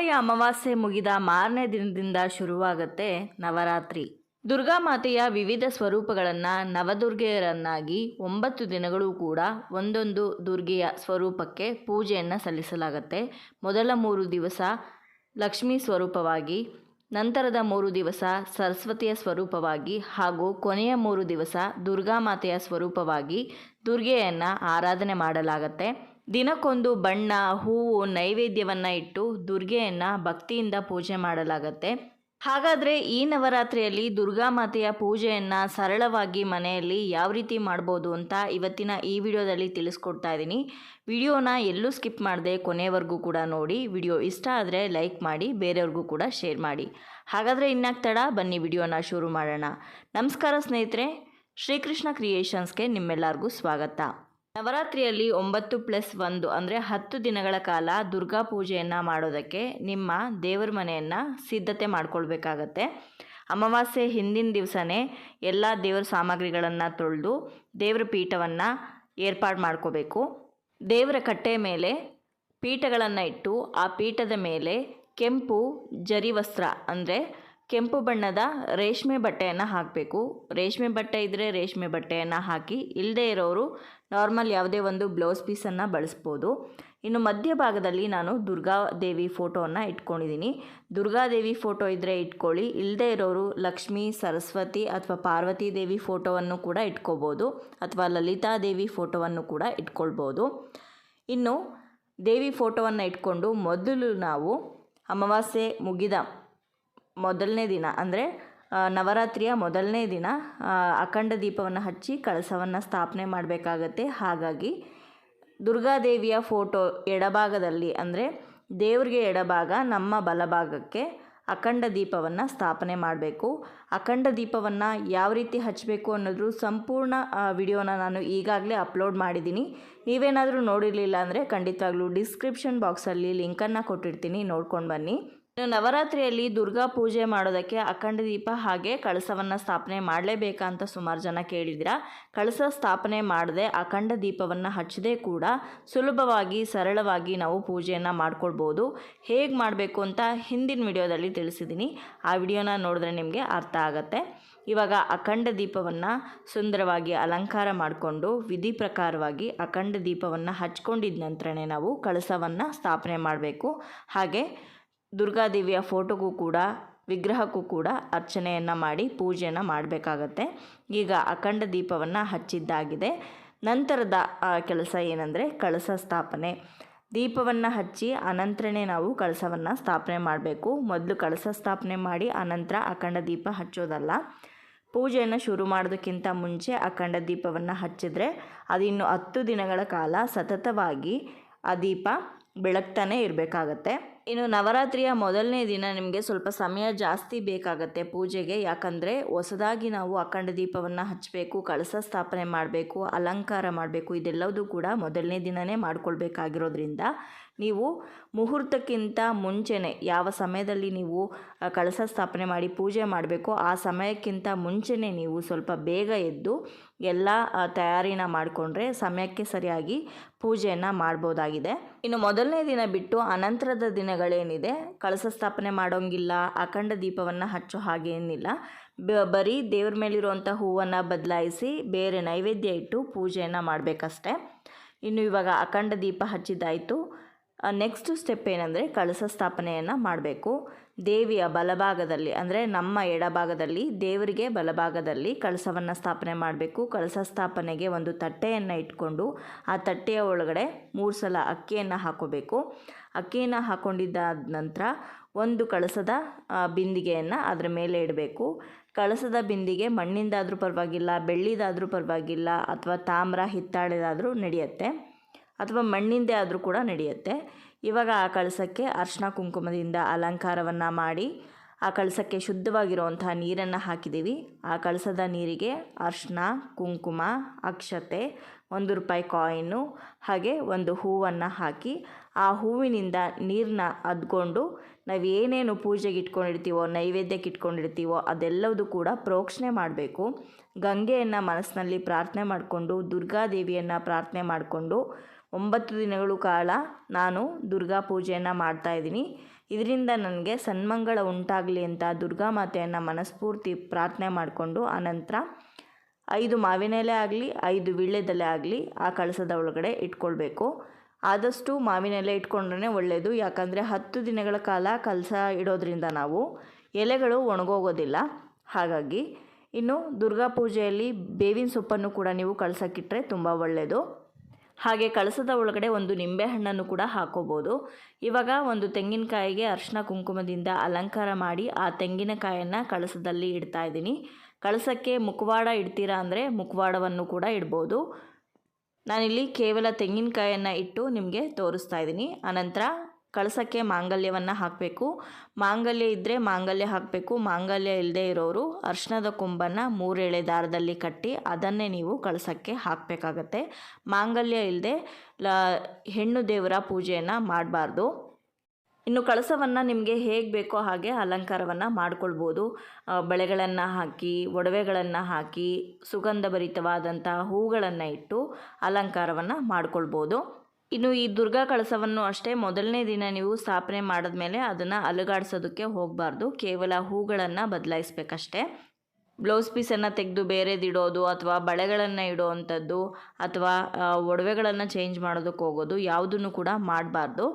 ಅಮಾವಾಸ್ಯೆ ಮುಗಿದ ಮಾರನೇ ದಿನದಿಂದ ಶುರುವಾಗುತ್ತೆ ನವರಾತ್ರಿ. ದುರ್ಗಾ ಮಾತೆಯ ವಿವಿಧ ಸ್ವರೂಪಗಳನ್ನು ನವದುರ್ಗೆಯರನ್ನಾಗಿ ಒಂಬತ್ತು ದಿನಗಳು ಕೂಡ ಒಂದೊಂದು ದುರ್ಗೆಯ ಸ್ವರೂಪಕ್ಕೆ ಪೂಜೆಯನ್ನು ಸಲ್ಲಿಸಲಾಗುತ್ತೆ. ಮೊದಲ ಮೂರು ದಿವಸ ಲಕ್ಷ್ಮೀ ಸ್ವರೂಪವಾಗಿ, ನಂತರದ ಮೂರು ದಿವಸ ಸರಸ್ವತಿಯ ಸ್ವರೂಪವಾಗಿ ಹಾಗೂ ಕೊನೆಯ ಮೂರು ದಿವಸ ದುರ್ಗಾ ಮಾತೆಯ ಸ್ವರೂಪವಾಗಿ ದುರ್ಗೆಯನ್ನು ಆರಾಧನೆ ಮಾಡಲಾಗತ್ತೆ. ದಿನಕ್ಕೊಂದು ಬಣ್ಣ, ಹೂವು, ನೈವೇದ್ಯವನ್ನು ಇಟ್ಟು ದುರ್ಗೆಯನ್ನು ಭಕ್ತಿಯಿಂದ ಪೂಜೆ ಮಾಡಲಾಗತ್ತೆ. ಹಾಗಾದರೆ ಈ ನವರಾತ್ರಿಯಲ್ಲಿ ದುರ್ಗಾ ಮಾತೆಯ ಪೂಜೆಯನ್ನು ಸರಳವಾಗಿ ಮನೆಯಲ್ಲಿ ಯಾವ ರೀತಿ ಮಾಡ್ಬೋದು ಅಂತ ಇವತ್ತಿನ ಈ ವಿಡಿಯೋದಲ್ಲಿ ತಿಳಿಸ್ಕೊಡ್ತಾ ಇದ್ದೀನಿ. ವಿಡಿಯೋನ ಎಲ್ಲೂ ಸ್ಕಿಪ್ ಮಾಡದೆ ಕೊನೆಯವರೆಗೂ ಕೂಡ ನೋಡಿ. ವಿಡಿಯೋ ಇಷ್ಟ ಆದರೆ ಲೈಕ್ ಮಾಡಿ, ಬೇರೆಯವ್ರಿಗೂ ಕೂಡ ಶೇರ್ ಮಾಡಿ. ಹಾಗಾದರೆ ಇನ್ನಾಗ್ತಡ ಬನ್ನಿ ವಿಡಿಯೋನ ಶುರು ಮಾಡೋಣ. ನಮಸ್ಕಾರ ಸ್ನೇಹಿತರೆ, ಶ್ರೀಕೃಷ್ಣ ಕ್ರಿಯೇಷನ್ಸ್ಗೆ ನಿಮ್ಮೆಲ್ಲರಿಗೂ ಸ್ವಾಗತ. ನವರಾತ್ರಿಯಲ್ಲಿ ಒಂಬತ್ತು ಪ್ಲಸ್ ಒಂದು ಅಂದರೆ ಹತ್ತು ದಿನಗಳ ಕಾಲ ದುರ್ಗಾ ಪೂಜೆಯನ್ನು ಮಾಡೋದಕ್ಕೆ ನಿಮ್ಮ ದೇವರ ಮನೆಯನ್ನು ಸಿದ್ಧತೆ ಮಾಡಿಕೊಳ್ಬೇಕಾಗತ್ತೆ. ಅಮಾವಾಸ್ಯೆ ಹಿಂದಿನ ದಿವಸನೇ ಎಲ್ಲ ದೇವರ ಸಾಮಗ್ರಿಗಳನ್ನು ತೊಳೆದು ದೇವರ ಪೀಠವನ್ನು ಏರ್ಪಾಡು ಮಾಡ್ಕೋಬೇಕು. ದೇವರ ಕಟ್ಟೆ ಮೇಲೆ ಪೀಠಗಳನ್ನು ಇಟ್ಟು ಆ ಪೀಠದ ಮೇಲೆ ಕೆಂಪು ಜರಿ ವಸ್ತ್ರ ಅಂದರೆ ಕೆಂಪು ಬಣ್ಣದ ರೇಷ್ಮೆ ಬಟ್ಟೆಯನ್ನು ಹಾಕಬೇಕು. ರೇಷ್ಮೆ ಬಟ್ಟೆ ಇದ್ದರೆ ರೇಷ್ಮೆ ಬಟ್ಟೆಯನ್ನು ಹಾಕಿ ಇಲ್ಲದೇ ಇರೋರು ನಾರ್ಮಲ್ ಯಾವುದೇ ಒಂದು ಬ್ಲೌಸ್ ಪೀಸನ್ನು ಬಳಸ್ಬೋದು. ಇನ್ನು ಮಧ್ಯಭಾಗದಲ್ಲಿ ನಾನು ದುರ್ಗಾದೇವಿ ಫೋಟೋವನ್ನು ಇಟ್ಕೊಂಡಿದ್ದೀನಿ. ದುರ್ಗಾದೇವಿ ಫೋಟೋ ಇದ್ದರೆ ಇಟ್ಕೊಳ್ಳಿ ಇಲ್ಲದೇ ಇರೋರು ಲಕ್ಷ್ಮಿ, ಸರಸ್ವತಿ ಅಥವಾ ಪಾರ್ವತಿ ದೇವಿ ಫೋಟೋವನ್ನು ಕೂಡ ಇಟ್ಕೋಬೋದು ಅಥವಾ ಲಲಿತಾದೇವಿ ಫೋಟೋವನ್ನು ಕೂಡ ಇಟ್ಕೊಳ್ಬೋದು. ಇನ್ನು ದೇವಿ ಫೋಟೋವನ್ನು ಇಟ್ಕೊಂಡು ಮೊದಲು ನಾವು ಅಮಾವಾಸ್ಯೆ ಮುಗಿದ ಮೊದಲನೇ ದಿನ, ಅಂದರೆ ನವರಾತ್ರಿಯ ಮೊದಲನೇ ದಿನ ಅಖಂಡ ದೀಪವನ್ನು ಹಚ್ಚಿ ಕಳಸವನ್ನು ಸ್ಥಾಪನೆ ಮಾಡಬೇಕಾಗತ್ತೆ. ಹಾಗಾಗಿ, ದುರ್ಗಾದೇವಿಯ ಫೋಟೋ ಎಡಭಾಗದಲ್ಲಿ, ಅಂದರೆ, ದೇವ್ರಿಗೆ ಎಡಭಾಗ, ನಮ್ಮ ಬಲಭಾಗಕ್ಕೆ ಅಖಂಡ ದೀಪವನ್ನು ಸ್ಥಾಪನೆ ಮಾಡಬೇಕು. ಅಖಂಡ ದೀಪವನ್ನು ಯಾವ ರೀತಿ ಹಚ್ಚಬೇಕು ಅನ್ನೋದ್ರ ಸಂಪೂರ್ಣ ವಿಡಿಯೋನ ನಾನು ಈಗಾಗಲೇ ಅಪ್ಲೋಡ್ ಮಾಡಿದ್ದೀನಿ. ನೀವೇನಾದರೂ ನೋಡಿರಲಿಲ್ಲ ಅಂದರೆ ಖಂಡಿತವಾಗ್ಲೂ ಡಿಸ್ಕ್ರಿಪ್ಷನ್ ಬಾಕ್ಸಲ್ಲಿ ಲಿಂಕನ್ನು ಕೊಟ್ಟಿರ್ತೀನಿ, ನೋಡ್ಕೊಂಡು ಬನ್ನಿ. ಇನ್ನು ನವರಾತ್ರಿಯಲ್ಲಿ ದುರ್ಗಾ ಪೂಜೆ ಮಾಡೋದಕ್ಕೆ ಅಖಂಡ ದೀಪ ಹಾಗೆ ಕಳಸವನ್ನು ಸ್ಥಾಪನೆ ಮಾಡಲೇಬೇಕಂತ ಸುಮಾರು ಜನ ಕೇಳಿದಿರ. ಕಳಸ ಸ್ಥಾಪನೆ ಮಾಡದೆ ಅಖಂಡ ದೀಪವನ್ನು ಹಚ್ಚದೆ ಕೂಡ. ಸುಲಭವಾಗಿ, ಸರಳವಾಗಿ ನಾವು ಪೂಜೆಯನ್ನು ಮಾಡ್ಕೊಳ್ಬೋದು. ಹೇಗೆ ಮಾಡಬೇಕು ಅಂತ ಹಿಂದಿನ ವಿಡಿಯೋದಲ್ಲಿ ತಿಳಿಸಿದ್ದೀನಿ ಆ ವಿಡಿಯೋನ ನೋಡಿದ್ರೆ ನಿಮಗೆ ಅರ್ಥ ಆಗುತ್ತೆ. ಇವಾಗ ಅಖಂಡ ದೀಪವನ್ನು ಸುಂದರವಾಗಿ ಅಲಂಕಾರ ಮಾಡಿಕೊಂಡು, ವಿಧಿ ಪ್ರಕಾರವಾಗಿ ಅಖಂಡ ದೀಪವನ್ನು ಹಚ್ಕೊಂಡಿದ್ದ ನಂತರನೇ ನಾವು ಕಳಸವನ್ನು ಸ್ಥಾಪನೆ ಮಾಡಬೇಕು. ಹಾಗೆ ದುರ್ಗಾದೇವಿಯ ಫೋಟೋಗೂ ಕೂಡ, ವಿಗ್ರಹಕ್ಕೂ ಕೂಡ ಅರ್ಚನೆಯನ್ನು ಮಾಡಿ ಪೂಜೆಯನ್ನು ಮಾಡಬೇಕಾಗತ್ತೆ. ಈಗ ಅಖಂಡ ದೀಪವನ್ನು ಹಚ್ಚಿದ್ದಾಗಿದೆ. ನಂತರದ ಕೆಲಸ ಏನಂದರೆ ಕಳಸ ಸ್ಥಾಪನೆ. ದೀಪವನ್ನು ಹಚ್ಚಿ ಅನಂತರನೇ ನಾವು ಕಳಸವನ್ನು ಸ್ಥಾಪನೆ ಮಾಡಬೇಕು. ಮೊದಲು ಕಳಸ ಸ್ಥಾಪನೆ ಮಾಡಿ ಅನಂತರ ಅಖಂಡ ದೀಪ ಹಚ್ಚೋದಲ್ಲ. ಪೂಜೆಯನ್ನು ಶುರು ಮಾಡೋದಕ್ಕಿಂತ ಮುಂಚೆ ಅಖಂಡ ದೀಪವನ್ನು ಹಚ್ಚಿದ್ರೆ ಅದಿನ್ನು ಹತ್ತು ದಿನಗಳ ಕಾಲ ಸತತವಾಗಿ ಆ ದೀಪ ಬೆಳಗ್ತಾನೆ ಇರಬೇಕಾಗತ್ತೆ. ಇನ್ನು ನವರಾತ್ರಿಯ ಮೊದಲನೇ ದಿನ ನಿಮಗೆ ಸ್ವಲ್ಪ ಸಮಯ ಜಾಸ್ತಿ ಬೇಕಾಗತ್ತೆ ಪೂಜೆಗೆ. ಯಾಕಂದರೆ ಹೊಸದಾಗಿ ನಾವು ಅಖಂಡ ದೀಪವನ್ನು ಹಚ್ಚಬೇಕು ಕಳಸ ಸ್ಥಾಪನೆ ಮಾಡಬೇಕು, ಅಲಂಕಾರ ಮಾಡಬೇಕು ಇದೆಲ್ಲವೂ ಕೂಡ ಮೊದಲನೇ ದಿನವೇ ಮಾಡ್ಕೊಳ್ಬೇಕಾಗಿರೋದ್ರಿಂದ ನೀವು ಮುಹೂರ್ತಕ್ಕಿಂತ ಮುಂಚೆನೇ ಯಾವ ಸಮಯದಲ್ಲಿ ನೀವು ಕಳಸ ಸ್ಥಾಪನೆ ಮಾಡಿ ಪೂಜೆ ಮಾಡಬೇಕು ಆ ಸಮಯಕ್ಕಿಂತ ಮುಂಚೆನೇ ನೀವು ಸ್ವಲ್ಪ ಬೇಗ ಎದ್ದು ಎಲ್ಲ ತಯಾರಿನ ಮಾಡಿಕೊಂಡ್ರೆ ಸಮಯಕ್ಕೆ ಸರಿಯಾಗಿ ಪೂಜೆಯನ್ನು ಮಾಡ್ಬೋದಾಗಿದೆ. ಇನ್ನು ಮೊದಲನೇ ದಿನ ಬಿಟ್ಟು ಅನಂತರದ ದಿನಗಳೇನಿದೆ? ಕಳಸ ಸ್ಥಾಪನೆ ಮಾಡೋಂಗಿಲ್ಲ, ಅಖಂಡ ದೀಪವನ್ನು ಹಚ್ಚೋ ಹಾಗೇನಿಲ್ಲ ಬರೀ ದೇವ್ರ ಮೇಲಿರುವಂಥ ಹೂವನ್ನು ಬದಲಾಯಿಸಿ ಬೇರೆ ನೈವೇದ್ಯ ಇಟ್ಟು ಪೂಜೆಯನ್ನು ಮಾಡಬೇಕಷ್ಟೆ. ಇನ್ನು ಇವಾಗ ಅಖಂಡ ದೀಪ ಹಚ್ಚಿದ್ದಾಯಿತು. ನೆಕ್ಸ್ಟ್ ಸ್ಟೆಪ್ ಏನಂದರೆ ಕಳಸ ಸ್ಥಾಪನೆಯನ್ನು ಮಾಡಬೇಕು. ದೇವಿಯ ಬಲಭಾಗದಲ್ಲಿ, ಅಂದರೆ ನಮ್ಮ ಎಡಭಾಗದಲ್ಲಿ, ದೇವರಿಗೆ ಬಲಭಾಗದಲ್ಲಿ ಕಳಸವನ್ನು ಸ್ಥಾಪನೆ ಮಾಡಬೇಕು. ಕಳಸ ಸ್ಥಾಪನೆಗೆ ಒಂದು ತಟ್ಟೆಯನ್ನು ಇಟ್ಕೊಂಡು, ಆ ತಟ್ಟೆಯ ಒಳಗಡೆ ಮೂರು ಸಲ ಅಕ್ಕಿಯನ್ನು ಹಾಕೋಬೇಕು. ಅಕ್ಕಿಯನ್ನು ಹಾಕ್ಕೊಂಡಿದ್ದಾದ ನಂತರ ಒಂದು ಕಳಸದ ಬಿಂದಿಗೆಯನ್ನು ಅದರ ಮೇಲೆ ಇಡಬೇಕು. ಕಳಸದ ಬಿಂದಿಗೆ ಮಣ್ಣಿಂದಾದರೂ ಪರವಾಗಿಲ್ಲ, ಬೆಳ್ಳಿದಾದರೂ ಪರವಾಗಿಲ್ಲ, ಅಥವಾ ತಾಮ್ರ, ಹಿತ್ತಾಳೆದಾದರೂ ನಡೆಯುತ್ತೆ. ಅಥವಾ ಮಣ್ಣಿಂದೇ ಆದರೂ ಕೂಡ ನಡೆಯುತ್ತೆ. ಇವಾಗ ಆ ಕಳಸಕ್ಕೆ ಅರ್ಶಿನ ಕುಂಕುಮದಿಂದ ಅಲಂಕಾರವನ್ನು ಮಾಡಿ ಆ ಕಳಸಕ್ಕೆ ಶುದ್ಧವಾಗಿರುವಂತಹ ನೀರನ್ನು ಹಾಕಿದ್ದೀವಿ. ಆ ಕಳಸದ ನೀರಿಗೆ ಅರ್ಶಿನ ಕುಂಕುಮ, ಅಕ್ಷತೆ, ಒಂದು ರೂಪಾಯಿ ಕಾಯಿನು ಹಾಗೆ ಒಂದು ಹೂವನ್ನು ಹಾಕಿ ಆ ಹೂವಿನಿಂದ ನೀರನ್ನ ಅದ್ಕೊಂಡು ನಾವು ಏನೇನು ಪೂಜೆಗೆ ಇಟ್ಕೊಂಡಿರ್ತೀವೋ, ನೈವೇದ್ಯಕ್ಕೆ ಇಟ್ಕೊಂಡಿರ್ತೀವೋ ಅದೆಲ್ಲವೂ ಕೂಡ ಪ್ರೋಕ್ಷಣೆ ಮಾಡಬೇಕು. ಗಂಗೆಯನ್ನು ಮನಸ್ಸಿನಲ್ಲಿ ಪ್ರಾರ್ಥನೆ ಮಾಡಿಕೊಂಡು, ದುರ್ಗಾದೇವಿಯನ್ನು ಪ್ರಾರ್ಥನೆ ಮಾಡಿಕೊಂಡು ಒಂಬತ್ತು ದಿನಗಳು ಕಾಲ ನಾನು ದುರ್ಗಾ ಪೂಜೆಯನ್ನು ಮಾಡ್ತಾಯಿದ್ದೀನಿ ಇದರಿಂದ ನನಗೆ ಸನ್ಮಂಗಳ ಉಂಟಾಗಲಿ ಅಂತ ದುರ್ಗಾ ಮಾತೆಯನ್ನು ಮನಸ್ಫೂರ್ತಿ ಪ್ರಾರ್ಥನೆ ಮಾಡಿಕೊಂಡು ಆನಂತರ ಐದು ಮಾವಿನ ಎಲೆ ಆಗಲಿ, ಐದು ವೀಳ್ಯದೆಲೆ ಆಗಲಿ ಆ ಕಳಸದ ಒಳಗಡೆ ಇಟ್ಕೊಳ್ಬೇಕು. ಆದಷ್ಟು ಮಾವಿನ ಎಲೆ ಇಟ್ಕೊಂಡ್ರೆ ಒಳ್ಳೆಯದು ಯಾಕಂದರೆ ಹತ್ತು ದಿನಗಳ ಕಾಲ ಕಲಸ ಇಡೋದ್ರಿಂದ ನಾವು ಎಲೆಗಳು ಒಣಗೋಗೋದಿಲ್ಲ. ಹಾಗಾಗಿ ಇನ್ನು ದುರ್ಗಾ ಪೂಜೆಯಲ್ಲಿ ಬೇವಿನ ಸೊಪ್ಪನ್ನು ಕೂಡ ನೀವು ಕಳ್ಸಕ್ಕಿಟ್ರೆ ತುಂಬ ಒಳ್ಳೆಯದು ಹಾಗೆ ಕಳಸದ ಒಳಗಡೆ ಒಂದು ನಿಂಬೆಹಣ್ಣನ್ನು ಕೂಡ ಹಾಕೋಬೋದು. ಇವಾಗ ಒಂದು ತೆಂಗಿನಕಾಯಿಗೆ ಅರಿಶಿನ ಕುಂಕುಮದಿಂದ ಅಲಂಕಾರ ಮಾಡಿ ಆ ತೆಂಗಿನಕಾಯನ್ನು ಕಳಸದಲ್ಲಿ ಇಡ್ತಾ ಇದ್ದೀನಿ. ಕಳಸಕ್ಕೆ ಮುಖವಾಡ ಇಡ್ತೀರಾ ಅಂದರೆ ಮುಖವಾಡವನ್ನು ಕೂಡ ಇಡ್ಬೋದು. ನಾನಿಲ್ಲಿ ಕೇವಲ ತೆಂಗಿನಕಾಯನ್ನು ಇಟ್ಟು ನಿಮಗೆ ತೋರಿಸ್ತಾ ಇದ್ದೀನಿ. ಆನಂತರ ಕಳಸಕ್ಕೆ ಮಾಂಗಲ್ಯವನ್ನು ಹಾಕಬೇಕು. ಮಾಂಗಲ್ಯ ಇದ್ದರೆ ಮಾಂಗಲ್ಯ ಹಾಕಬೇಕು. ಮಾಂಗಲ್ಯ ಇಲ್ಲದೆ ಇರೋರು ಅರ್ಶನದ ಕೊಂಬನ್ನು ಮೂರೆಳೆ ದಾರದಲ್ಲಿ ಕಟ್ಟಿ ಅದನ್ನೇ ನೀವು ಕಳಸಕ್ಕೆ ಹಾಕಬೇಕಾಗತ್ತೆ. ಮಾಂಗಲ್ಯ ಇಲ್ಲದೆ ಲ, ಹೆಣ್ಣು ದೇವರ ಪೂಜೆಯನ್ನು ಮಾಡಬಾರ್ದು. ಇನ್ನು ಕಳಸವನ್ನು ನಿಮಗೆ ಹೇಗೆ ಬೇಕೋ ಹಾಗೆ ಅಲಂಕಾರವನ್ನು ಮಾಡಿಕೊಳ್ಬೋದು. ಬಳೆಗಳನ್ನು ಹಾಕಿ, ಒಡವೆಗಳನ್ನು ಹಾಕಿ, ಸುಗಂಧಭರಿತವಾದಂತಹ ಹೂಗಳನ್ನು ಇಟ್ಟು ಅಲಂಕಾರವನ್ನು ಮಾಡ್ಕೊಳ್ಬೋದು. ಇನ್ನು ಈ ದುರ್ಗಾ ಕಳಸವನ್ನು ಅಷ್ಟೇ ಮೊದಲನೇ ದಿನ ನೀವು ಸ್ಥಾಪನೆ ಮಾಡಿದ ಮೇಲೆ ಅದನ್ನು ಅಲುಗಾಡಿಸೋದಕ್ಕೆ ಹೋಗಬಾರ್ದು. ಕೇವಲ ಹೂಗಳನ್ನು ಬದಲಾಯಿಸ್ಬೇಕಷ್ಟೇ. ಬ್ಲೌಸ್ ಪೀಸನ್ನು ತೆಗೆದು ಬೇರೆದಿಡೋದು ಅಥವಾ ಬಳೆಗಳನ್ನು ಇಡೋವಂಥದ್ದು ಅಥವಾ ಒಡವೆಗಳನ್ನು ಚೇಂಜ್ ಮಾಡೋದಕ್ಕೆ ಹೋಗೋದು ಯಾವುದನ್ನು ಕೂಡ ಮಾಡಬಾರ್ದು.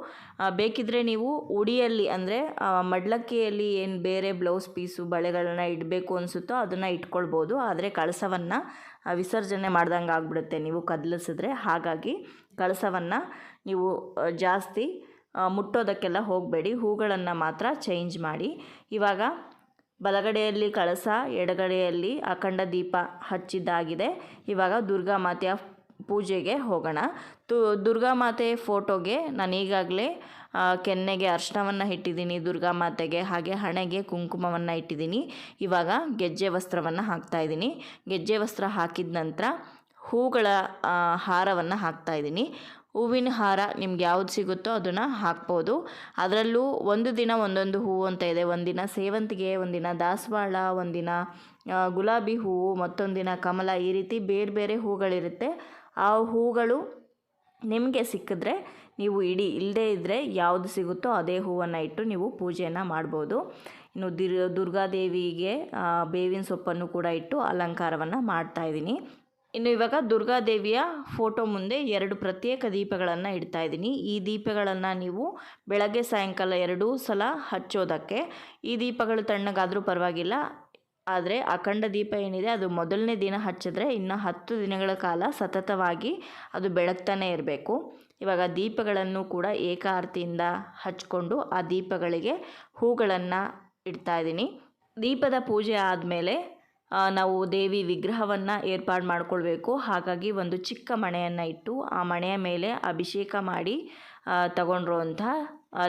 ಬೇಕಿದ್ದರೆ ನೀವು ಉಡಿಯಲ್ಲಿ ಅಂದರೆ ಮಡ್ಲಕ್ಕಿಯಲ್ಲಿ ಏನು ಬೇರೆ ಬ್ಲೌಸ್ ಪೀಸು ಬಳೆಗಳನ್ನ ಇಡಬೇಕು ಅನಿಸುತ್ತೋ ಅದನ್ನು ಇಟ್ಕೊಳ್ಬೋದು. ಆದರೆ ಕಳಸವನ್ನು ವಿಸರ್ಜನೆ ಮಾಡ್ದಂಗೆ ಆಗ್ಬಿಡುತ್ತೆ ನೀವು ಕದಲಿಸಿದ್ರೆ. ಹಾಗಾಗಿ ಕಳಸವನ್ನು ನೀವು ಜಾಸ್ತಿ ಮುಟ್ಟೋದಕ್ಕೆಲ್ಲ ಹೋಗಬೇಡಿ. ಹೂಗಳನ್ನು ಮಾತ್ರ ಚೇಂಜ್ ಮಾಡಿ. ಇವಾಗ ಬಲಗಡೆಯಲ್ಲಿ ಕಳಸ, ಎಡಗಡೆಯಲ್ಲಿ ಅಖಂಡ ದೀಪ ಹಚ್ಚಿದ್ದಾಗಿದೆ. ಇವಾಗ ದುರ್ಗಾ ಮಾತೆಯ ಪೂಜೆಗೆ ಹೋಗೋಣ. ತು, ದುರ್ಗಾ ಮಾತೆ ಫೋಟೋಗೆ ನಾನು ಈಗಾಗಲೇ ಕೆನ್ನೆಗೆ ಅರ್ಶನವನ್ನು ಇಟ್ಟಿದ್ದೀನಿ. ದುರ್ಗಾ ಮಾತೆಗೆ ಹಾಗೆ ಹಣೆಗೆ ಕುಂಕುಮವನ್ನು ಇಟ್ಟಿದ್ದೀನಿ. ಇವಾಗ ಗೆಜ್ಜೆ ವಸ್ತ್ರವನ್ನು ಹಾಕ್ತಾಯಿದ್ದೀನಿ ಗೆಜ್ಜೆ ವಸ್ತ್ರ ಹಾಕಿದ ನಂತರ ಹೂಗಳ ಹಾರವನ್ನು ಹಾಕ್ತಾ ಇದ್ದೀನಿ. ಹೂವಿನ ಹಾರ ನಿಮ್ಗೆ ಯಾವ್ದು ಸಿಗುತ್ತೋ ಅದನ್ನು ಹಾಕ್ಬೋದು. ಅದರಲ್ಲೂ ಒಂದು ದಿನ ಒಂದೊಂದು ಹೂವು ಅಂತ ಇದೆ. ಒಂದಿನ ಸೇವಂತಿಗೆ, ಒಂದಿನ ದಾಸವಾಳ, ಒಂದಿನ ಗುಲಾಬಿ ಹೂವು ಮತ್ತೊಂದಿನ ದಿನ ಕಮಲ, ಈ ರೀತಿ ಬೇರೆ ಬೇರೆ ಹೂಗಳಿರುತ್ತೆ. ಆ ಹೂಗಳು ನಿಮಗೆ ಸಿಕ್ಕಿದ್ರೆ ನೀವು ಇಡೀ ಇಲ್ಲದೇ ಇದ್ದರೆ ಯಾವುದು ಸಿಗುತ್ತೋ ಅದೇ ಹೂವನ್ನು ಇಟ್ಟು ನೀವು ಪೂಜೆಯನ್ನು ಮಾಡ್ಬೋದು. ಇನ್ನು ದಿರ್, ದುರ್ಗಾದೇವಿಗೆ ಬೇವಿನ ಸೊಪ್ಪನ್ನು ಕೂಡ ಇಟ್ಟು ಅಲಂಕಾರವನ್ನು ಮಾಡ್ತಾಯಿದ್ದೀನಿ ಇನ್ನು ಇವಾಗ ದುರ್ಗಾದೇವಿಯ ಫೋಟೋ ಮುಂದೆ ಎರಡು ಪ್ರತ್ಯೇಕ ದೀಪಗಳನ್ನು ಇಡ್ತಾ ಇದ್ದೀನಿ. ಈ ದೀಪಗಳನ್ನು ನೀವು ಬೆಳಗ್ಗೆ ಸಾಯಂಕಾಲ ಎರಡೂ ಸಲ ಹಚ್ಚೋದಕ್ಕೆ. ಈ ದೀಪಗಳು ತಣ್ಣಗಾದರೂ ಪರವಾಗಿಲ್ಲ. ಆದರೆ ಅಖಂಡ ದೀಪ ಏನಿದೆ, ಅದು ಮೊದಲನೇ ದಿನ ಹಚ್ಚಿದ್ರೆ ಇನ್ನು ಹತ್ತು ದಿನಗಳ ಕಾಲ ಸತತವಾಗಿ ಅದು ಬೆಳಗ್ತಾನೆ ಇರಬೇಕು. ಇವಾಗ ದೀಪಗಳನ್ನು ಕೂಡ ಏಕಾರ್ತಿಯಿಂದ ಹಚ್ಕೊಂಡು ಆ ದೀಪಗಳಿಗೆ ಹೂಗಳನ್ನು ಇಡ್ತಾ ಇದ್ದೀನಿ. ದೀಪದ ಪೂಜೆ ಆದಮೇಲೆ ನಾವು ದೇವಿ ವಿಗ್ರಹವನ್ನು ಏರ್ಪಾಡು ಮಾಡಿಕೊಳ್ಬೇಕು. ಹಾಗಾಗಿ ಒಂದು ಚಿಕ್ಕ ಮಣೆಯನ್ನು ಇಟ್ಟು ಆ ಮಣೆಯ ಮೇಲೆ ಅಭಿಷೇಕ ಮಾಡಿ ತಗೊಂಡಿರುವಂಥ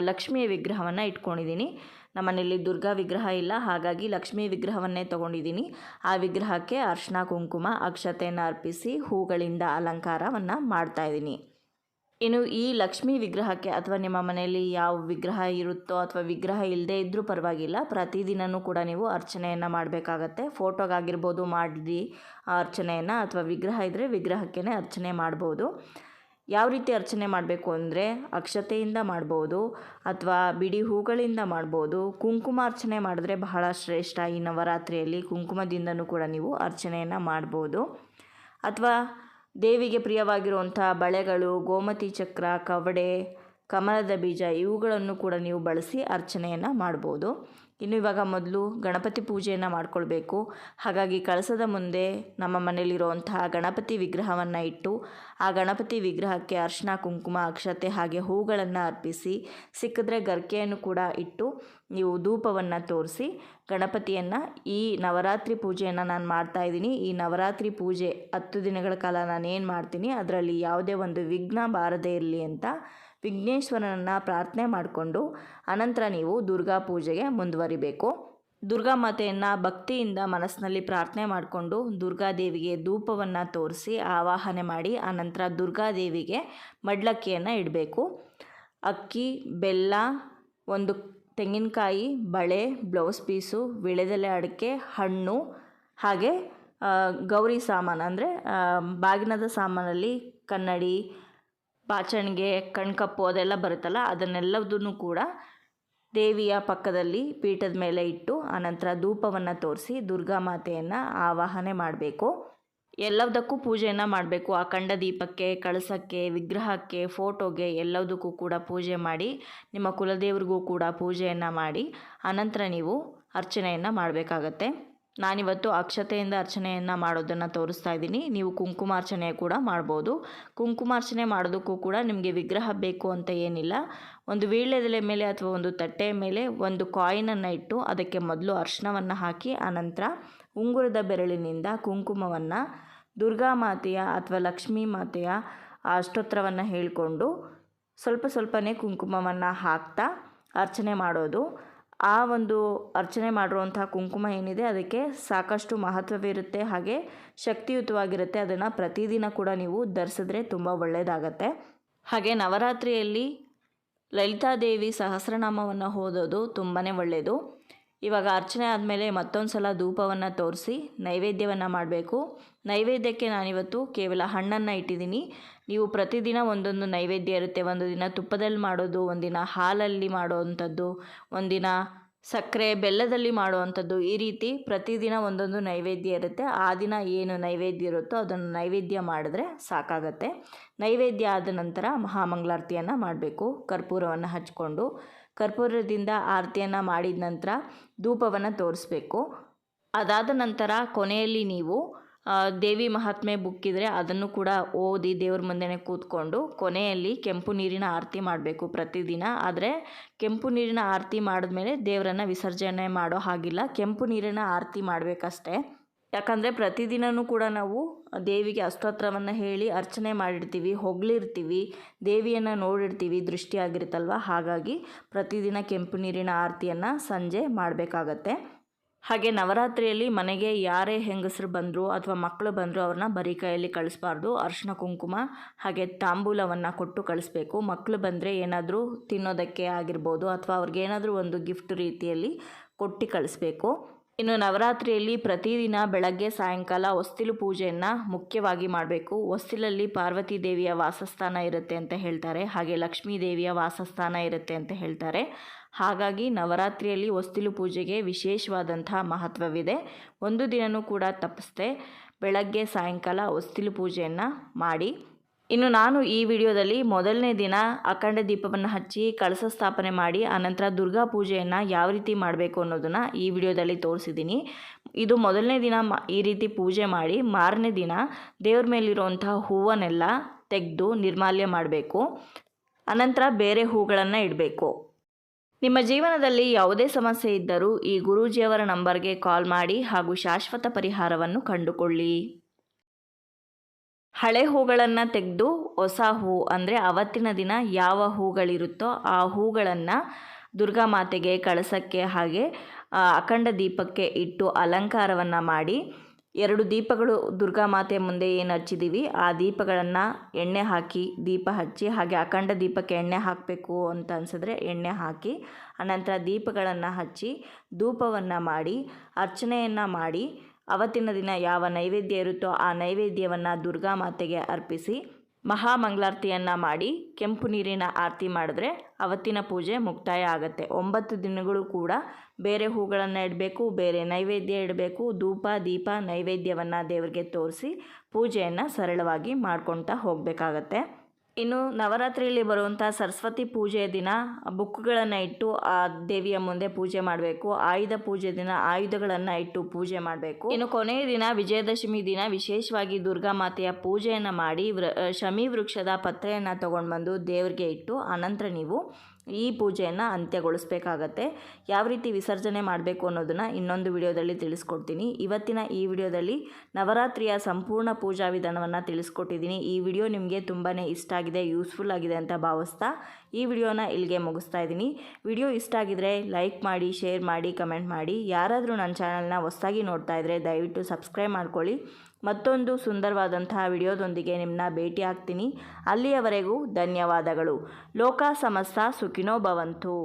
ಲಕ್ಷ್ಮಿಯ ವಿಗ್ರಹವನ್ನು ಇಟ್ಕೊಂಡಿದ್ದೀನಿ ನಮ್ಮನೇಲಿ ದುರ್ಗಾ ವಿಗ್ರಹ ಇಲ್ಲ, ಹಾಗಾಗಿ ಲಕ್ಷ್ಮೀ ವಿಗ್ರಹವನ್ನೇ ತೊಗೊಂಡಿದ್ದೀನಿ ಆ ವಿಗ್ರಹಕ್ಕೆ ಅರ್ಶಿನ, ಕುಂಕುಮ, ಅಕ್ಷತೆಯನ್ನು ಅರ್ಪಿಸಿ ಹೂಗಳಿಂದ ಅಲಂಕಾರವನ್ನು ಮಾಡ್ತಾಯಿದ್ದೀನಿ ಇನ್ನು ಈ ಲಕ್ಷ್ಮೀ ವಿಗ್ರಹಕ್ಕೆ ಅಥವಾ ನಿಮ್ಮ ಮನೆಯಲ್ಲಿ ಯಾವ ವಿಗ್ರಹ ಇರುತ್ತೋ ಅಥವಾ ವಿಗ್ರಹ ಇಲ್ಲದೇ ಇದ್ದರೂ ಪರವಾಗಿಲ್ಲ. ಪ್ರತಿದಿನವೂ ಕೂಡ ನೀವು ಅರ್ಚನೆಯನ್ನು ಮಾಡಬೇಕಾಗತ್ತೆ. ಫೋಟೋಗಾಗಿರ್ಬೋದು ಮಾಡಿ ಅರ್ಚನೆಯನ್ನು ಅಥವಾ ವಿಗ್ರಹ ಇದ್ದರೆ ವಿಗ್ರಹಕ್ಕೇ ಅರ್ಚನೆ ಮಾಡ್ಬೋದು. ಯಾವ ರೀತಿ ಅರ್ಚನೆ ಮಾಡಬೇಕು ಅಂದರೆ ಅಕ್ಷತೆಯಿಂದ ಮಾಡ್ಬೋದು ಅಥವಾ ಬಿಡಿ ಹೂಗಳಿಂದ ಮಾಡ್ಬೋದು. ಕುಂಕುಮ ಅರ್ಚನೆ ಮಾಡಿದ್ರೆ ಬಹಳ ಶ್ರೇಷ್ಠ ಈ ನವರಾತ್ರಿಯಲ್ಲಿ ಕುಂಕುಮದಿಂದನೂ ಕೂಡ ನೀವು ಅರ್ಚನೆಯನ್ನು ಮಾಡ್ಬೋದು. ಅಥವಾ ದೇವಿಗೆ ಪ್ರಿಯವಾಗಿರುವಂಥ ಬಳೆಗಳು ಗೋಮತಿ ಚಕ್ರ ಕವಡೆ ಕಮಲದ ಬೀಜ ಇವುಗಳನ್ನು ಕೂಡ ನೀವು ಬಳಸಿ ಅರ್ಚನೆಯನ್ನು ಮಾಡ್ಬೋದು. ಇನ್ನು ಇವಾಗ ಮೊದಲು ಗಣಪತಿ ಪೂಜೆಯನ್ನು ಮಾಡಿಕೊಳ್ಬೇಕು. ಹಾಗಾಗಿ ಕಳಸದ ಮುಂದೆ ನಮ್ಮ ಮನೆಯಲ್ಲಿರುವಂತಹ ಗಣಪತಿ ವಿಗ್ರಹವನ್ನು ಇಟ್ಟು ಆ ಗಣಪತಿ ವಿಗ್ರಹಕ್ಕೆ ಅರ್ಶಿನ, ಕುಂಕುಮ, ಅಕ್ಷತೆ ಹಾಗೆ ಹೂಗಳನ್ನು ಅರ್ಪಿಸಿ, ಸಿಕ್ಕಿದ್ರೆ ಗರ್ಕೆಯನ್ನು ಕೂಡ ಇಟ್ಟು ನೀವು ಧೂಪವನ್ನು ತೋರಿಸಿ ಗಣಪತಿಯನ್ನು ಈ ನವರಾತ್ರಿ ಪೂಜೆಯನ್ನು ನಾನು ಮಾಡ್ತಾ ಇದ್ದೀನಿ. ಈ ನವರಾತ್ರಿ ಪೂಜೆ ಹತ್ತು ದಿನಗಳ ಕಾಲ ನಾನು ಏನು ಮಾಡ್ತೀನಿ, ಅದರಲ್ಲಿ ಯಾವುದೇ ಒಂದು ವಿಘ್ನ ಬಾರದೇ ಇರಲಿ ಅಂತ ವಿಘ್ನೇಶ್ವರನನ್ನು ಪ್ರಾರ್ಥನೆ ಮಾಡಿಕೊಂಡು ಅನಂತರ ನೀವು ದುರ್ಗಾ ಪೂಜೆಗೆ ಮುಂದುವರಿಬೇಕು. ದುರ್ಗಾ ಮಾತೆಯನ್ನು ಭಕ್ತಿಯಿಂದ ಮನಸ್ಸಿನಲ್ಲಿ ಪ್ರಾರ್ಥನೆ ಮಾಡಿಕೊಂಡು ದುರ್ಗಾದೇವಿಗೆ ಧೂಪವನ್ನು ತೋರಿಸಿ ಆವಾಹನೆ ಮಾಡಿ ಆನಂತರ ದುರ್ಗಾದೇವಿಗೆ ಮಡ್ಲಕ್ಕಿಯನ್ನು ಇಡಬೇಕು. ಅಕ್ಕಿ, ಬೆಲ್ಲ, ಒಂದು ತೆಂಗಿನಕಾಯಿ, ಬಳೆ, ಬ್ಲೌಸ್ ಪೀಸು, ವಿಳೆದೆಲೆ ಅಡಿಕೆ, ಹಣ್ಣು ಹಾಗೆ ಗೌರಿ ಸಾಮಾನು ಅಂದರೆ ಬಾಗಿನದ ಸಾಮಾನಲ್ಲಿ ಕನ್ನಡಿ ಪಾಚಣಿಗೆ ಕಣ್ಕಪ್ಪು ಅದೆಲ್ಲ ಬರುತ್ತಲ್ಲ, ಅದನ್ನೆಲ್ಲದನ್ನು ಕೂಡ ದೇವಿಯ ಪಕ್ಕದಲ್ಲಿ ಪೀಠದ ಮೇಲೆ ಇಟ್ಟು, ಆನಂತರ ಧೂಪವನ್ನು ತೋರಿಸಿ ದುರ್ಗಾ ಮಾತೆಯನ್ನು ಆವಾಹನೆ ಮಾಡಬೇಕು. ಎಲ್ಲದಕ್ಕೂ ಪೂಜೆಯನ್ನು ಮಾಡಬೇಕು. ಅಖಂಡ ದೀಪಕ್ಕೆ, ಕಳಸಕ್ಕೆ, ವಿಗ್ರಹಕ್ಕೆ, ಫೋಟೋಗೆ ಎಲ್ಲದಕ್ಕೂ ಕೂಡ ಪೂಜೆ ಮಾಡಿ, ನಿಮ್ಮ ಕುಲದೇವ್ರಿಗೂ ಕೂಡ ಪೂಜೆಯನ್ನು ಮಾಡಿ, ಆನಂತರ ನೀವು ಅರ್ಚನೆಯನ್ನು ಮಾಡಬೇಕಾಗತ್ತೆ. ನಾನಿವತ್ತು ಅಕ್ಷತೆಯಿಂದ ಅರ್ಚನೆಯನ್ನು ಮಾಡೋದನ್ನು ತೋರಿಸ್ತಾ ಇದ್ದೀನಿ. ನೀವು ಕುಂಕುಮಾರ್ಚನೆ ಕೂಡ ಮಾಡ್ಬೋದು. ಕುಂಕುಮಾರ್ಚನೆ ಮಾಡೋದಕ್ಕೂ ಕೂಡ ನಿಮಗೆ ವಿಗ್ರಹ ಬೇಕು ಅಂತ ಏನಿಲ್ಲ. ಒಂದು ವೀಳ್ಯದೆಲೆ ಮೇಲೆ ಅಥವಾ ಒಂದು ತಟ್ಟೆಯ ಮೇಲೆ ಒಂದು ಕಾಯಿನನ್ನು ಇಟ್ಟು ಅದಕ್ಕೆ ಮೊದಲು ಅರ್ಶನವನ್ನು ಹಾಕಿ, ಆನಂತರ ಉಂಗುರದ ಬೆರಳಿನಿಂದ ಕುಂಕುಮವನ್ನು ದುರ್ಗಾ ಮಾತೆಯ ಅಥವಾ ಲಕ್ಷ್ಮೀ ಮಾತೆಯ ಅಷ್ಟೋತ್ರವನ್ನು ಹೇಳಿಕೊಂಡು ಸ್ವಲ್ಪ ಸ್ವಲ್ಪನೇ ಕುಂಕುಮವನ್ನು ಹಾಕ್ತಾ ಅರ್ಚನೆ ಮಾಡೋದು. ಆ ಒಂದು ಅರ್ಚನೆ ಮಾಡಿರುವಂಥ ಕುಂಕುಮ ಏನಿದೆ, ಅದಕ್ಕೆ ಸಾಕಷ್ಟು ಮಹತ್ವವಿರುತ್ತೆ ಹಾಗೆ ಶಕ್ತಿಯುತವಾಗಿರುತ್ತೆ. ಅದನ್ನು ಪ್ರತಿದಿನ ಕೂಡ ನೀವು ಧರಿಸಿದ್ರೆ ತುಂಬ ಒಳ್ಳೆಯದಾಗತ್ತೆ. ಹಾಗೆ ನವರಾತ್ರಿಯಲ್ಲಿ ಲಲಿತಾದೇವಿ ಸಹಸ್ರನಾಮವನ್ನು ಓದೋದು ತುಂಬಾ ಒಳ್ಳೆಯದು. ಇವಾಗ ಅರ್ಚನೆ ಆದಮೇಲೆ ಮತ್ತೊಂದು ಸಲ ಧೂಪವನ್ನು ತೋರಿಸಿ ನೈವೇದ್ಯವನ್ನು ಮಾಡಬೇಕು. ನೈವೇದ್ಯಕ್ಕೆ ನಾನಿವತ್ತು ಕೇವಲ ಹಣ್ಣನ್ನು ಇಟ್ಟಿದ್ದೀನಿ. ನೀವು ಪ್ರತಿದಿನ ಒಂದೊಂದು ನೈವೇದ್ಯ ಇರುತ್ತೆ. ಒಂದು ದಿನ ತುಪ್ಪದಲ್ಲಿ ಮಾಡೋದು ಒಂದಿನ ಹಾಲಲ್ಲಿ ಮಾಡೋವಂಥದ್ದು ಒಂದಿನ ಸಕ್ಕರೆ ಬೆಲ್ಲದಲ್ಲಿ ಮಾಡುವಂಥದ್ದು ಈ ರೀತಿ ಪ್ರತಿದಿನ ಒಂದೊಂದು ನೈವೇದ್ಯ ಇರುತ್ತೆ. ಆ ದಿನ ಏನು ನೈವೇದ್ಯ ಇರುತ್ತೋ ಅದನ್ನು ನೈವೇದ್ಯ ಮಾಡಿದ್ರೆ ಸಾಕಾಗತ್ತೆ. ನೈವೇದ್ಯ ಆದ ನಂತರ ಮಹಾಮಂಗಳಾರತಿಯನ್ನು ಮಾಡಬೇಕು. ಕರ್ಪೂರವನ್ನು ಹಚ್ಕೊಂಡು ಕರ್ಪೂರದಿಂದ ಆರತಿಯನ್ನು ಮಾಡಿದ ನಂತರ ಧೂಪವನ್ನು ತೋರಿಸ್ಬೇಕು. ಅದಾದ ನಂತರ ಕೊನೆಯಲ್ಲಿ ನೀವು ದೇವಿ ಮಹಾತ್ಮೆ ಬುಕ್ ಇದ್ರೆ ಅದನ್ನು ಕೂಡ ಓದಿ ದೇವ್ರ ಮುಂದೆನೆ ಕೂತ್ಕೊಂಡು ಕೊನೆಯಲ್ಲಿ ಕೆಂಪು ನೀರಿನ ಆರತಿ ಮಾಡಬೇಕು ಪ್ರತಿದಿನ. ಆದರೆ ಕೆಂಪು ನೀರಿನ ಆರತಿ ಮಾಡಿದ್ಮೇಲೆ ದೇವರನ್ನು ವಿಸರ್ಜನೆ ಮಾಡೋ ಹಾಗಿಲ್ಲ. ಕೆಂಪು ನೀರಿನ ಆರತಿ ಮಾಡಬೇಕಷ್ಟೇ. ಯಾಕಂದರೆ ಪ್ರತಿದಿನವೂ ಕೂಡ ನಾವು ದೇವಿಗೆ ಅಸ್ತೋತ್ರವನ್ನು ಹೇಳಿ ಅರ್ಚನೆ ಮಾಡಿರ್ತೀವಿ, ಹೊಗಳಿರ್ತೀವಿ, ದೇವಿಯನ್ನು ನೋಡಿರ್ತೀವಿ, ದೃಷ್ಟಿಯಾಗಿರುತ್ತಲ್ವ? ಹಾಗಾಗಿ ಪ್ರತಿದಿನ ಕೆಂಪು ನೀರಿನ ಆರತಿಯನ್ನು ಸಂಜೆ ಮಾಡಬೇಕಾಗತ್ತೆ. ಹಾಗೆ ನವರಾತ್ರಿಯಲ್ಲಿ ಮನೆಗೆ ಯಾರೇ ಹೆಂಗಸರು ಬಂದರೂ ಅಥವಾ ಮಕ್ಕಳು ಬಂದರೂ ಅವ್ರನ್ನ ಬರೀ ಕೈಯಲ್ಲಿ ಕಳಿಸ್ಬಾರ್ದು. ಅರಿಶಿನ ಕುಂಕುಮ ಹಾಗೆ ತಾಂಬೂಲವನ್ನು ಕೊಟ್ಟು ಕಳಿಸ್ಬೇಕು. ಮಕ್ಕಳು ಬಂದರೆ ಏನಾದರೂ ತಿನ್ನೋದಕ್ಕೆ ಆಗಿರ್ಬೋದು ಅಥವಾ ಅವ್ರಿಗೇನಾದರೂ ಒಂದು ಗಿಫ್ಟ್ ರೀತಿಯಲ್ಲಿ ಕೊಟ್ಟು ಕಳಿಸ್ಬೇಕು. ಇನ್ನು ನವರಾತ್ರಿಯಲ್ಲಿ ಪ್ರತಿದಿನ ಬೆಳಗ್ಗೆ ಸಾಯಂಕಾಲ ಹೊಸ್ತಿಲು ಪೂಜೆಯನ್ನು ಮುಖ್ಯವಾಗಿ ಮಾಡಬೇಕು. ಹೊಸ್ತಿಲಲ್ಲಿ ಪಾರ್ವತಿ ದೇವಿಯ ವಾಸಸ್ಥಾನ ಇರುತ್ತೆ ಅಂತ ಹೇಳ್ತಾರೆ. ಹಾಗೆ ಲಕ್ಷ್ಮೀ ದೇವಿಯ ವಾಸಸ್ಥಾನ ಇರುತ್ತೆ ಅಂತ ಹೇಳ್ತಾರೆ. ಹಾಗಾಗಿ ನವರಾತ್ರಿಯಲ್ಲಿ ಹೊಸ್ತಿಲು ಪೂಜೆಗೆ ವಿಶೇಷವಾದಂತಹ ಮಹತ್ವವಿದೆ. ಒಂದು ದಿನವೂ ಕೂಡ ತಪ್ಪಿಸ್ದೆ ಬೆಳಗ್ಗೆ ಸಾಯಂಕಾಲ ಹೊಸ್ತಿಲು ಪೂಜೆಯನ್ನು ಮಾಡಿ ಇನ್ನು ನಾನು ಈ ವಿಡಿಯೋದಲ್ಲಿ ಮೊದಲನೇ ದಿನ ಅಖಂಡ ದೀಪವನ್ನು ಹಚ್ಚಿ ಕಳಸ ಸ್ಥಾಪನೆ ಮಾಡಿ, ಆನಂತರ ದುರ್ಗಾ ಪೂಜೆಯನ್ನು ಯಾವ ರೀತಿ ಮಾಡಬೇಕು ಅನ್ನೋದನ್ನು ಈ ವಿಡಿಯೋದಲ್ಲಿ ತೋರಿಸಿದ್ದೀನಿ. ಇದು ಮೊದಲನೇ ದಿನ ಈ ರೀತಿ ಪೂಜೆ ಮಾಡಿ, ಮಾರನೇ ದಿನ ದೇವ್ರ ಮೇಲಿರುವಂಥ ಹೂವನ್ನೆಲ್ಲ ತೆಗೆದು ನಿರ್ಮಾಲ್ಯ ಮಾಡಬೇಕು. ಅನಂತರ ಬೇರೆ ಹೂಗಳನ್ನು ಇಡಬೇಕು. ನಿಮ್ಮ ಜೀವನದಲ್ಲಿ ಯಾವುದೇ ಸಮಸ್ಯೆ ಇದ್ದರೂ ಈ ಗುರೂಜಿಯವರ ನಂಬರ್ಗೆ ಕಾಲ್ ಮಾಡಿ ಹಾಗೂ ಶಾಶ್ವತ ಪರಿಹಾರವನ್ನು ಕಂಡುಕೊಳ್ಳಿ. ಹಳೆ ಹೂಗಳನ್ನು ತೆಗೆದು ಹೊಸ ಹೂ, ಅಂದರೆ ಅವತ್ತಿನ ದಿನ ಯಾವ ಹೂಗಳಿರುತ್ತೋ ಆ ಹೂಗಳನ್ನು ದುರ್ಗಾ ಮಾತೆಗೆ ಕಳಸಕ್ಕೆ ಹಾಗೆ ಅಖಂಡ ದೀಪಕ್ಕೆ ಇಟ್ಟು ಅಲಂಕಾರವನ್ನು ಮಾಡಿ, ಎರಡು ದೀಪಗಳು ದುರ್ಗಾ ಮಾತೆ ಮುಂದೆ ಏನು ಹಚ್ಚಿದ್ದೀವಿ ಆ ದೀಪಗಳನ್ನು ಎಣ್ಣೆ ಹಾಕಿ ದೀಪ ಹಚ್ಚಿ, ಹಾಗೆ ಅಖಂಡ ದೀಪಕ್ಕೆ ಎಣ್ಣೆ ಹಾಕಬೇಕು ಅಂತ ಅನಿಸಿದ್ರೆ ಎಣ್ಣೆ ಹಾಕಿ, ಅನಂತರ ದೀಪಗಳನ್ನು ಹಚ್ಚಿ, ಧೂಪವನ್ನು ಮಾಡಿ, ಅರ್ಚನೆಯನ್ನು ಮಾಡಿ ಅವತ್ತಿನ ದಿನ ಯಾವ ನೈವೇದ್ಯ ಇರುತ್ತೋ ಆ ನೈವೇದ್ಯವನ್ನು ದುರ್ಗಾ ಮಾತೆಗೆ ಅರ್ಪಿಸಿ ಮಹಾಮಂಗಳಾರತಿಯನ್ನು ಮಾಡಿ ಕೆಂಪು ನೀರಿನ ಆರತಿ ಮಾಡಿದ್ರೆ ಅವತ್ತಿನ ಪೂಜೆ ಮುಕ್ತಾಯ ಆಗುತ್ತೆ. ಒಂಬತ್ತು ದಿನಗಳು ಕೂಡ ಬೇರೆ ಹೂಗಳನ್ನು ಇಡಬೇಕು, ಬೇರೆ ನೈವೇದ್ಯ ಇಡಬೇಕು, ಧೂಪ, ದೀಪ ನೈವೇದ್ಯವನ್ನು ದೇವರಿಗೆ ತೋರಿಸಿ ಪೂಜೆಯನ್ನು ಸರಳವಾಗಿ ಮಾಡ್ಕೊತಾ ಹೋಗಬೇಕಾಗತ್ತೆ. ಇನ್ನು ನವರಾತ್ರಿಯಲ್ಲಿ ಬರುವಂಥ ಸರಸ್ವತಿ ಪೂಜೆಯ ದಿನ ಬುಕ್ಗಳನ್ನು ಇಟ್ಟು ಆ ದೇವಿಯ ಮುಂದೆ ಪೂಜೆ ಮಾಡಬೇಕು. ಆಯುಧ ಪೂಜೆ ದಿನ, ಆಯುಧಗಳನ್ನು ಇಟ್ಟು ಪೂಜೆ ಮಾಡಬೇಕು. ಇನ್ನು ಕೊನೆಯ ದಿನ, ವಿಜಯದಶಮಿ ದಿನ, ವಿಶೇಷವಾಗಿ ದುರ್ಗಾ ಮಾತೆಯ ಪೂಜೆಯನ್ನು ಮಾಡಿ ವೃ ಶಮಿ ವೃಕ್ಷದ ಪತ್ರೆಯನ್ನು ತೊಗೊಂಡು ಬಂದು ದೇವರಿಗೆ ಇಟ್ಟು ಆನಂತರ ನೀವು ಈ ಪೂಜೆಯನ್ನು ಅಂತ್ಯಗೊಳಿಸ್ಬೇಕಾಗತ್ತೆ. ಯಾವ ರೀತಿ ವಿಸರ್ಜನೆ ಮಾಡಬೇಕು ಅನ್ನೋದನ್ನು ಇನ್ನೊಂದು ವಿಡಿಯೋದಲ್ಲಿ ತಿಳಿಸ್ಕೊಡ್ತೀನಿ. ಇವತ್ತಿನ ಈ ವಿಡಿಯೋದಲ್ಲಿ ನವರಾತ್ರಿಯ ಸಂಪೂರ್ಣ ಪೂಜಾ ವಿಧಾನವನ್ನು ತಿಳಿಸ್ಕೊಟ್ಟಿದ್ದೀನಿ. ಈ ವಿಡಿಯೋ ನಿಮಗೆ ತುಂಬಾ ಇಷ್ಟ ಆಗಿದೆ, ಯೂಸ್ಫುಲ್ ಆಗಿದೆ ಅಂತ ಭಾವಿಸ್ತಾ ಈ ವಿಡಿಯೋನ ಇಲ್ಲಿಗೆ ಮುಗಿಸ್ತಾ ಇದ್ದೀನಿ. ವಿಡಿಯೋ ಇಷ್ಟ ಆಗಿದ್ರೆ ಲೈಕ್ ಮಾಡಿ, ಶೇರ್ ಮಾಡಿ, ಕಮೆಂಟ್ ಮಾಡಿ. ಯಾರಾದರೂ ನನ್ನ ಚಾನಲ್ನ ಹೊಸದಾಗಿ ನೋಡ್ತಾ ಇದ್ದರೆ ದಯವಿಟ್ಟು ಸಬ್ಸ್ಕ್ರೈಬ್ ಮಾಡ್ಕೊಳ್ಳಿ. ಮತ್ತೊಂದು ಸುಂದರವಾದಂತಹ ವಿಡಿಯೋದೊಂದಿಗೆ ನಿಮ್ಮನ್ನ ಭೇಟಿ ಆಗ್ತೀನಿ. ಅಲ್ಲಿಯವರೆಗೂ ಧನ್ಯವಾದಗಳು. ಲೋಕ ಸಮಸ್ತ ಸುಖಿನೋ ಭವಂತು.